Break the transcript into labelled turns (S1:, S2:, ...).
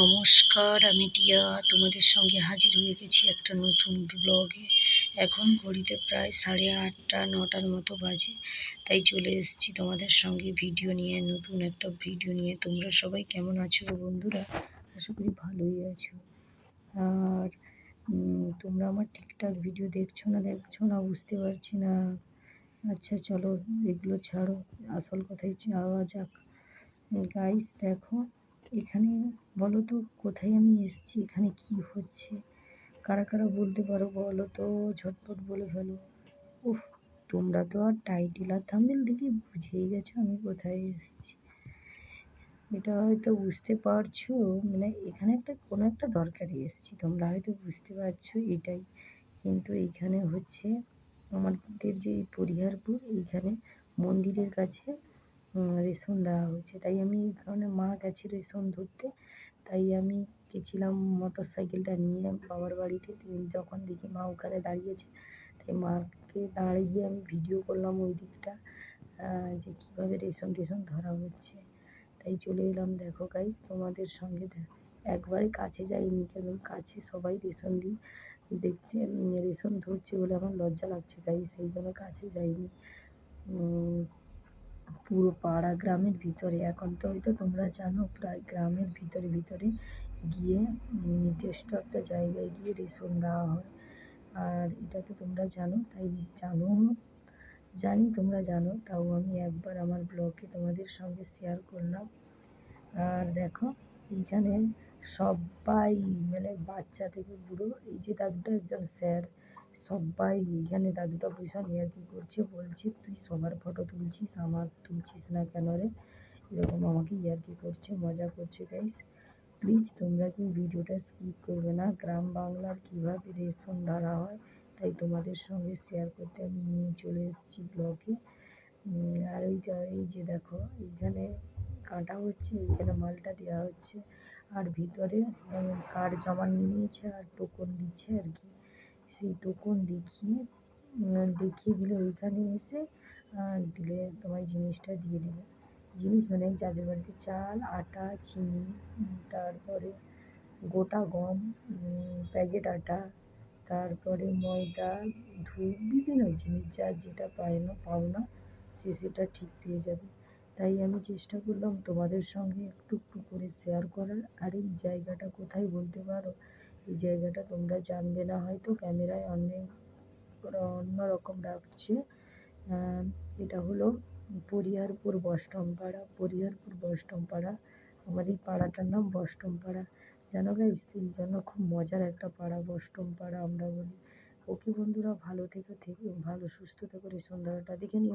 S1: নমস্কার, আমি টিয়া। তোমাদের সঙ্গে হাজির হয়ে গেছি একটা নতুন ব্লগে এখন ঘড়িতে প্রায় সাড়ে আটটা, নটার মতো বাজে। তাই চলে এসেছি তোমাদের সঙ্গে ভিডিও নিয়ে, নতুন একটা ভিডিও নিয়ে। তোমরা সবাই কেমন আছো বন্ধুরা? আশা করি ভালোই আছো। আর তোমরা আমার ঠিকঠাক ভিডিও দেখছ না দেখছ না বুঝতে পারছি না। আচ্ছা চলো এগুলো ছাড়ো। আসল কথাই যাওয়া যাক। গাইস দেখো এখানে বলো তো কোথায় আমি এসেছি? এখানে কি হচ্ছে? কারা কারা বলতে পারো বলো তো, ঝটপট বলে ফেলো। উফ, তোমরা তো আর টাইটেল আর থাম্বেল দেখে বুঝেই গেছো আমি কোথায় এসেছি। এটা হয়তো বুঝতে পারছ মানে এখানে একটা, কোনো একটা দরকারে এসেছি, তোমরা হয়তো বুঝতে পারছ এটাই। কিন্তু এইখানে হচ্ছে আমাদের যে পরিহারপুর, এইখানে মন্দিরের কাছে রেশন দেওয়া হয়েছে। তাই আমি এই কারণে মা গেছে রেশন ধরতে। তাই আমি গেছিলাম মোটর সাইকেলটা নিয়ে বাবার বাড়িতে। যখন দেখি মা ওখানে দাঁড়িয়েছে তাই মাকে দাঁড়িয়ে আমি ভিডিও করলাম ওই দিকটা যে কীভাবে রেশন টেশন ধরা হচ্ছে। তাই চলে এলাম। দেখো গাইজ তোমাদের সঙ্গে একবারে কাছে যাইনি কেন? কাছে সবাই রেশন দিই। দেখছে রেশন ধরছে বলে আমার লজ্জা লাগছে তাই সেই জন্য কাছে যাইনি। পুরো পাড়া গ্রামের ভিতরে। এখন তো হয়তো তোমরা জানো, প্রায় গ্রামের ভিতরে ভিতরে গিয়ে নির্দিষ্ট একটা জায়গায় গিয়ে রেশন দেওয়া হয়। আর এটা তো তোমরা জানো, তাই জানো। জানি তোমরা জানো, তাও আমি একবার আমার ব্লগে তোমাদের সঙ্গে শেয়ার করলাম। আর দেখো, এইখানে সবাই মানে বাচ্চা থেকে বুড়ো, এই যে দাদুটা একজন স্যার সবাই এখানে দাদুটা ভীষণ ইয়ার্কি করছে? বলছে, তুই সবার ফটো তুলছিস, আমার তুলছিস না কেন রে? এরকম আমাকে ইয়ার্কি করছে, মজা করছে গাইস প্লিজ তোমরা কি ভিডিওটা স্কিপ করবে না? গ্রাম বাংলার কীভাবে রেশন ধরা হয়, তাই তোমাদের সঙ্গে শেয়ার করতে আমি নিয়ে চলে এসেছি ব্লগে আর ওইটা এই যে দেখো, এইখানে কাটা হচ্ছে, এইখানে মালটা দেওয়া হচ্ছে। আর ভিতরে কার্ড জমা নিয়ে নিয়েছে, আর টোকন দিচ্ছে আর কি। সেই টোকন দেখিয়ে দেখিয়ে দিলে। ওইখানে এসে দিলে তোমার জিনিসটা দিয়ে দেবে জিনিস মানে যাদের বাড়িতে চাল, আটা, চিনি, তারপরে গোটা গম প্যাকেট আটা, তারপরে ময়দা ধূপ বিভিন্ন জিনিস যা যেটা পায় না, পাও না, সে সেটা ঠিক পেয়ে যাবে। তাই আমি চেষ্টা করলাম তোমাদের সঙ্গে একটু একটু করে শেয়ার করার। আর, এই জায়গাটা কোথায় বলতে পারো? এই জায়গাটা তোমরা জানবে, না হয়তো ক্যামেরায় অনেক অন্য রকম রাখছে। এটা হলো পরিহারপুর বস্টম পাড়া পরিহারপুর বস্টম পাড়া আমার এই পাড়াটার নাম বস্টম পাড়া জানো গাইস এই জন্য খুব মজার একটা পাড়া বস্টম পাড়া আমরা বলি। ওকে বন্ধুরা ভালো থেকে থেকে, ভালো, সুস্থ থেকে সন্ধ্যাটা দেখে নিও।